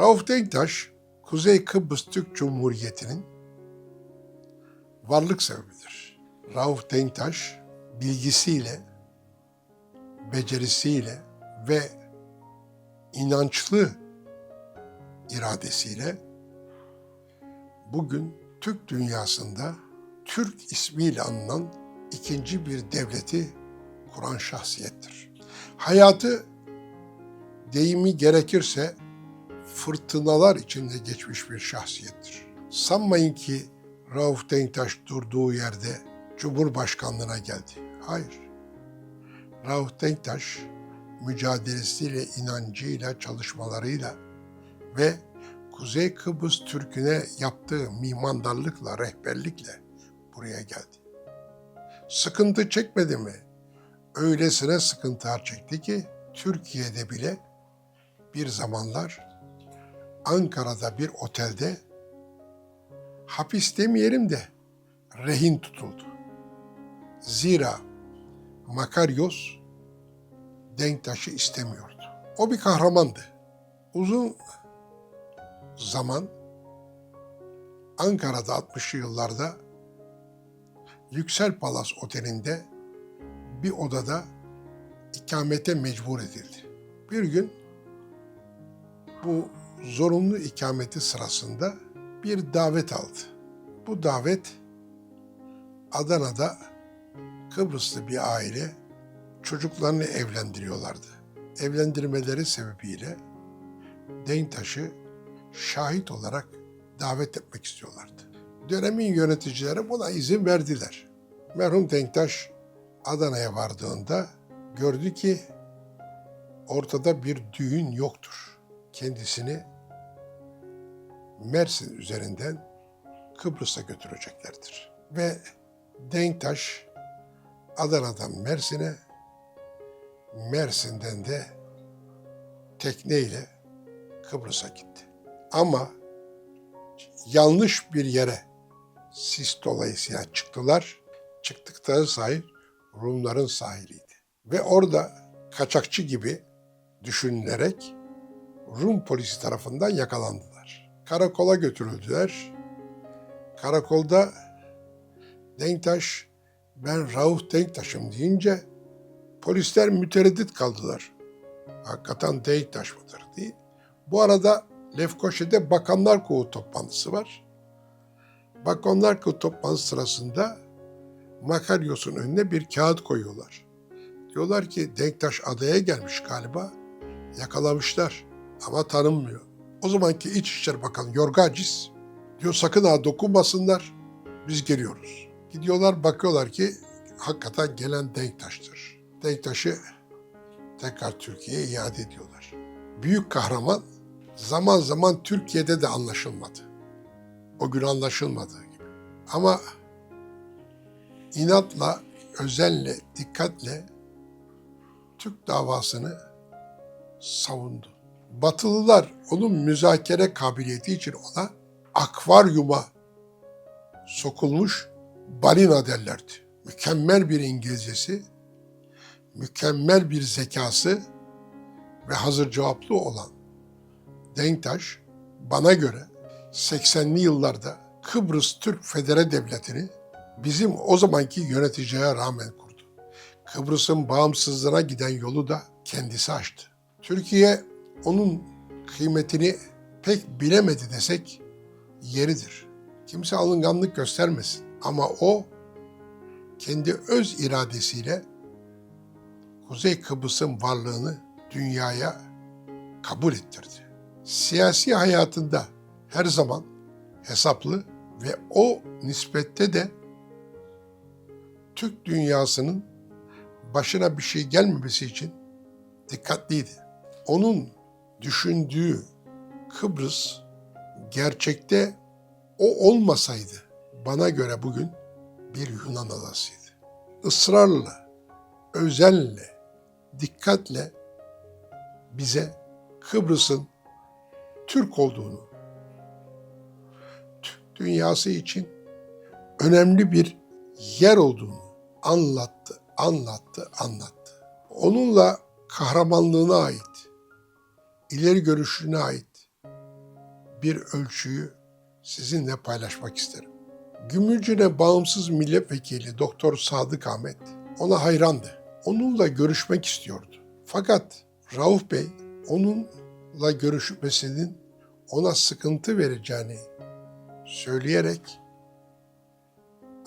Rauf Denktaş, Kuzey Kıbrıs Türk Cumhuriyeti'nin varlık sebebidir. Rauf Denktaş bilgisiyle, becerisiyle ve inançlı iradesiyle bugün Türk dünyasında Türk ismiyle anılan ikinci bir devleti kuran şahsiyettir. Hayatı deyimi gerekirse fırtınalar içinde geçmiş bir şahsiyettir. Sanmayın ki Rauf Denktaş durduğu yerde Cumhurbaşkanlığına geldi. Hayır. Rauf Denktaş mücadelesiyle, inancıyla, çalışmalarıyla ve Kuzey Kıbrıs Türk'üne yaptığı mimandarlıkla, rehberlikle buraya geldi. Sıkıntı çekmedi mi? Öylesine sıkıntılar çekti ki Türkiye'de bile bir zamanlar Ankara'da bir otelde hapis demeyelim de rehin tutuldu. Zira Makaryos Denktaş'ı istemiyordu. O bir kahramandı. Uzun zaman Ankara'da 60'lı yıllarda Yüksel Palas Oteli'nde bir odada ikamete mecbur edildi. Bir gün bu zorunlu ikameti sırasında bir davet aldı. Bu davet Adana'da Kıbrıslı bir aile çocuklarını evlendiriyorlardı. Evlendirmeleri sebebiyle Denktaş'ı şahit olarak davet etmek istiyorlardı. Dönemin yöneticileri buna izin verdiler. Merhum Denktaş Adana'ya vardığında gördü ki ortada bir düğün yoktur. Kendisini Mersin üzerinden Kıbrıs'a götüreceklerdir. Ve Denktaş Adana'dan Mersin'e, Mersin'den de tekneyle Kıbrıs'a gitti. Ama yanlış bir yere sis dolayısıyla çıktılar. Çıktıkları sahil Rumların sahiliydi. Ve orada kaçakçı gibi düşünülerek Rum polisi tarafından yakalandılar. Karakola götürüldüler. Karakolda Denktaş ben Rauf Denktaş'ım deyince polisler mütereddit kaldılar. Hakikaten Denktaş mıdır diye. Bu arada Lefkoşa'da Bakanlar Kurulu toplantısı var. Bakanlar Kurulu toplantısı sırasında Makaryos'un önüne bir kağıt koyuyorlar. Diyorlar ki Denktaş adaya gelmiş galiba. Yakalamışlar ama tanınmıyor. O zamanki İçişleri Bakanı Yorgacis diyor sakın ha dokunmasınlar biz geliyoruz. Gidiyorlar bakıyorlar ki hakikaten gelen Denktaş'tır. Denktaş'ı tekrar Türkiye'ye iade ediyorlar. Büyük kahraman zaman zaman Türkiye'de de anlaşılmadı. O gün anlaşılmadığı gibi. Ama inatla, özenle, dikkatle Türk davasını savundu. Batılılar onun müzakere kabiliyeti için ona akvaryuma sokulmuş balina derlerdi. Mükemmel bir İngilizcesi, mükemmel bir zekası ve hazır cevaplı olan Denktaş bana göre 80'li yıllarda Kıbrıs Türk Federe Devleti'ni bizim o zamanki yöneticiye rağmen kurdu. Kıbrıs'ın bağımsızlığına giden yolu da kendisi açtı. Türkiye onun kıymetini pek bilemedi desek yeridir. Kimse alınganlık göstermesin ama o kendi öz iradesiyle Kuzey Kıbrıs'ın varlığını dünyaya kabul ettirdi. Siyasi hayatında her zaman hesaplı ve o nispette de Türk dünyasının başına bir şey gelmemesi için dikkatliydi. Onun düşündüğü Kıbrıs gerçekte o olmasaydı bana göre bugün bir Yunan adasıydı. Israrla, özenle, dikkatle bize Kıbrıs'ın Türk olduğunu, Türk dünyası için önemli bir yer olduğunu anlattı, anlattı, anlattı. Onunla kahramanlığına ait, ileri görüşüne ait bir ölçüyü sizinle paylaşmak isterim. Gümülcine bağımsız milletvekili Doktor Sadık Ahmet ona hayrandı. Onunla görüşmek istiyordu. Fakat Rauf Bey onunla görüşmesinin ona sıkıntı vereceğini söyleyerek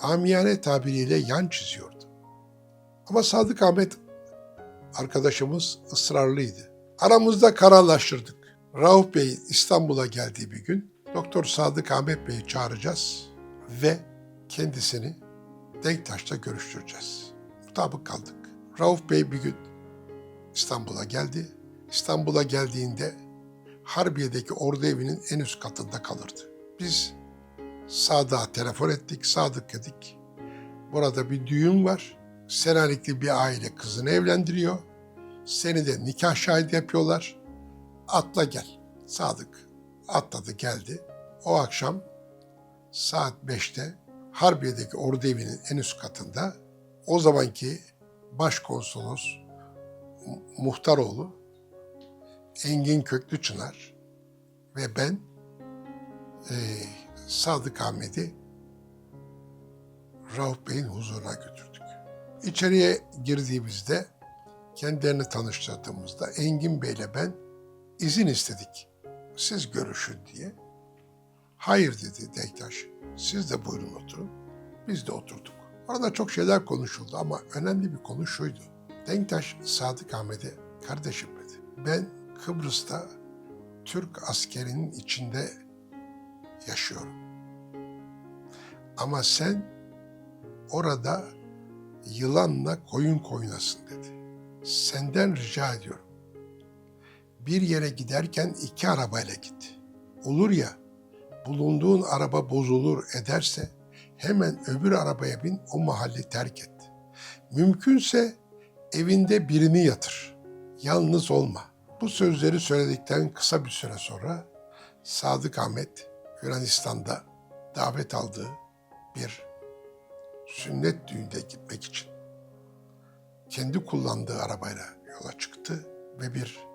amiyane tabiriyle yan çiziyordu. Ama Sadık Ahmet arkadaşımız ısrarlıydı. Aramızda kararlaştırdık. Rauf Bey İstanbul'a geldiği bir gün Doktor Sadık Ahmet Bey'i çağıracağız ve kendisini Denktaş'ta görüştüreceğiz. Mutabık kaldık. Rauf Bey bir gün İstanbul'a geldi. İstanbul'a geldiğinde Harbiye'deki ordu evinin en üst katında kalırdı. Biz Sadık'a telefon ettik. Sadık dedik. Burada bir düğün var. Selanikli bir aile kızını evlendiriyor. Seni de nikah şahidi yapıyorlar. Atla gel. Sadık atladı geldi. O akşam saat 5'te Harbiye'deki ordu evinin en üst katında o zamanki başkonsolos Mu- Muhtaroğlu Engin Köklü Çınar ve ben eee, Sadık Ahmet'i Rauf Bey'in huzuruna götürdük. İçeriye girdiğimizde kendilerini tanıştırdığımızda Engin Bey'le ben izin istedik. Siz görüşün diye. Hayır dedi Denktaş. Siz de buyurun oturun. Biz de oturduk. Orada çok şeyler konuşuldu ama önemli bir konu şuydu. Denktaş Sadık Ahmet'e kardeşim dedi. Ben Kıbrıs'ta Türk askerinin içinde yaşıyorum. Ama sen orada yılanla koyun koynasın dedi. Senden rica ediyorum. Bir yere giderken iki arabayla git. Olur ya bulunduğun araba bozulur ederse hemen öbür arabaya bin o mahalli terk et. Mümkünse evinde birini yatır. Yalnız olma. Bu sözleri söyledikten kısa bir süre sonra Sadık Ahmet Yunanistan'da davet aldığı bir sünnet düğünde gitmek için kendi kullandığı arabayla yola çıktı ve bir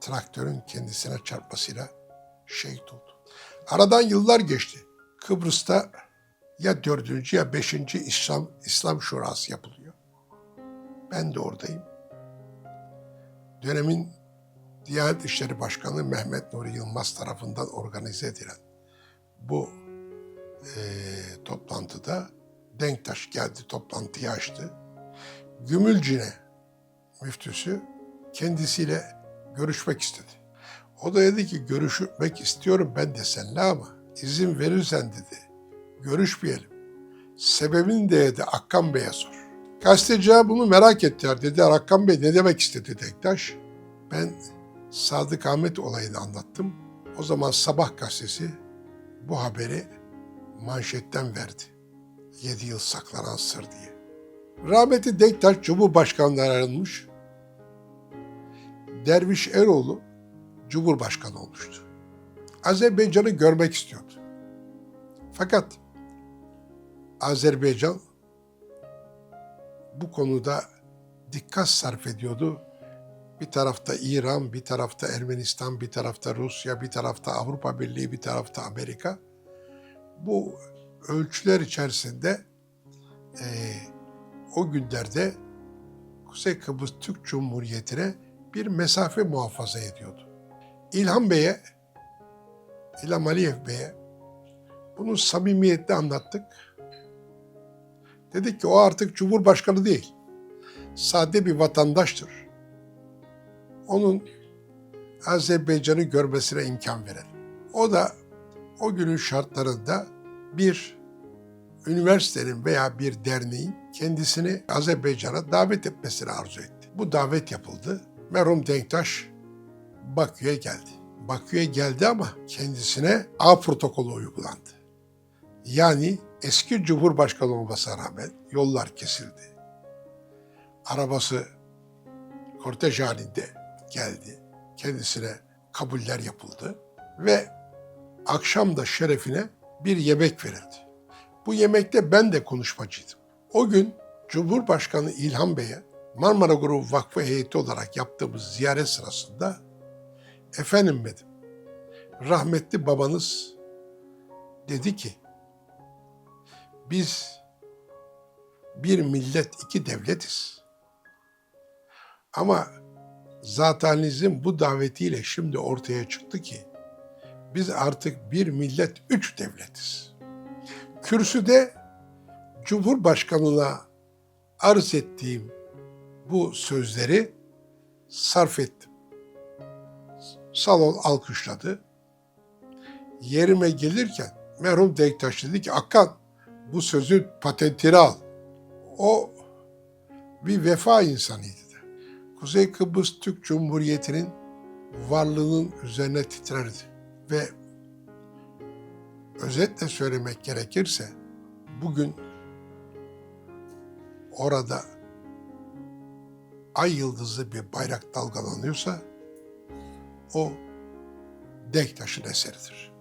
traktörün kendisine çarpmasıyla şehit oldu. Aradan yıllar geçti. Kıbrıs'ta ya dördüncü ya beşinci İslam, İslam Şurası yapılıyor. Ben de oradayım. Dönemin Diyanet İşleri Başkanı Mehmet Nuri Yılmaz tarafından organize edilen bu eee, toplantıda Denktaş geldi, toplantıyı açtı. Gümülcine müftüsü kendisiyle görüşmek istedi. O da dedi ki görüşmek istiyorum ben de seninle ama izin verirsen dedi görüşmeyelim. Sebebini de dedi Akkan Bey'e sor. Gazeteciler bunu merak ettiler. Dedi Akkan Bey ne demek istedi Denktaş? Ben Sadık Ahmet olayını anlattım. O zaman Sabah gazetesi bu haberi manşetten verdi. 7 yıl saklanan sır diye. Rahmetli Denktaş Cumhurbaşkanlığına ayrılmış. Derviş Eroğlu Cumhurbaşkanı olmuştu. Azerbaycan'ı görmek istiyordu. Fakat Azerbaycan bu konuda dikkat sarf ediyordu. Bir tarafta İran, bir tarafta Ermenistan, bir tarafta Rusya, bir tarafta Avrupa Birliği, bir tarafta Amerika. Bu ölçüler içerisinde eee, o günlerde Kuzey Kıbrıs Türk Cumhuriyeti'ne bir mesafe muhafaza ediyordu. İlhan Bey'e, İlham Aliyev Bey'e bunu samimiyetle anlattık. Dedik ki o artık Cumhurbaşkanı değil. Sade bir vatandaştır. Onun Azerbaycan'ı görmesine imkan verelim. O da o günün şartlarında bir üniversitenin veya bir derneğin kendisini Azerbaycan'a davet etmesini arzu etti. Bu davet yapıldı. Merhum Denktaş Bakü'ye geldi. Bakü'ye geldi ama kendisine A protokolü uygulandı. Yani eski Cumhurbaşkanı olmasına rağmen yollar kesildi. Arabası kortej halinde geldi. Kendisine kabuller yapıldı ve akşam da şerefine bir yemek verildi. Bu yemekte ben de konuşmacıydım. O gün Cumhurbaşkanı İlhan Bey'e Marmara Grubu Vakfı heyeti olarak yaptığımız ziyaret sırasında efendim dedim rahmetli babanız dedi ki biz bir millet iki devletiz. Ama zatenizin bu davetiyle şimdi ortaya çıktı ki biz artık bir millet üç devletiz. Kürsüde Cumhurbaşkanına arz ettiğim bu sözleri sarf ettim. Salon alkışladı. Yerime gelirken merhum Denktaş dedi ki Akkan bu sözün patentini al. O bir vefa insanıydı. Kuzey Kıbrıs Türk Cumhuriyeti'nin varlığının üzerine titrerdi. Ve özetle söylemek gerekirse bugün orada ay yıldızlı bir bayrak dalgalanıyorsa o Denktaş'ın eseridir.